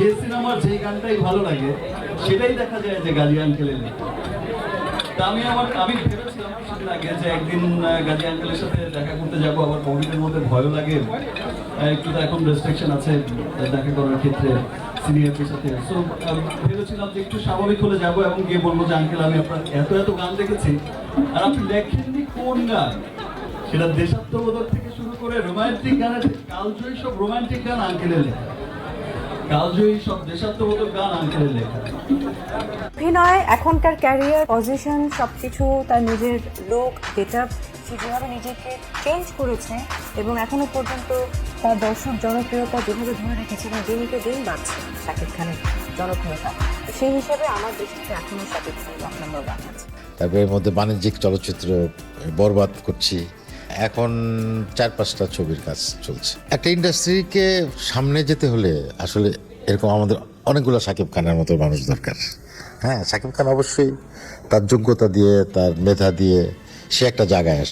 যে সিনেমার যে গানটাই ভালো লাগে, সেটাই দেখা যায় যে গাজী আঙ্কেলের তা আমি আমার, আমি ভেবেছিলাম কিছুদিন আগে যে একদিন গাজী আঙ্কেলের সাথে দেখা করতে যাব, আবার কোভিডের মধ্যে ভয়ও লাগে। একটু এখন রেস্ট্রিকশন আছে দেখা করার ক্ষেত্রে সিনিয়রদের সাথে। সো ভেবেছিলাম যে একটু স্বাভাবিক হলে যাব এবং গিয়ে বলব যে, আঙ্কেল, আমি আপনার এত এত গান দেখেছি। আর আপনি দেখেননি কোন গান? সেটা দেশাত্মবোধক থেকে শুরু করে রোমান্টিক গানের, কালজয়ী সব রোমান্টিক গান আঙ্কেলের লেখা। কালজয়ী সব দেশাত্মবোধক গান আঙ্কেলের লেখা। অভিনয় এখনকার ক্যারিয়ার পজিশন সবকিছু তার নিজের লুক আপ সে যেভাবে নিজেকে চেঞ্জ করেছে এবং এখনও পর্যন্ত তার দর্শক জনপ্রিয়তা যেভাবে ধরে রেখেছে এবং দিনকে দিন বাড়ছে শাকিব খানের জনপ্রিয়তা। তো সেই হিসাবে আমার দৃষ্টিতে এখনও শাকিব খান এক নম্বর গান আছে। তারপরে এর মধ্যে বাণিজ্যিক চলচ্চিত্র বরবাদ করছি। এখন চার পাঁচটা ছবির কাজ চলছে। একটা ইন্ডাস্ট্রিকে সামনে যেতে হলে আসলে এরকম আমাদের অনেকগুলো সাকিব খানের মতো মানুষ দরকার। হ্যাঁ সাকিব খান অবশ্যই তার যোগ্যতা দিয়ে, তার মেধা দিয়ে সে একটা জায়গায় আসে।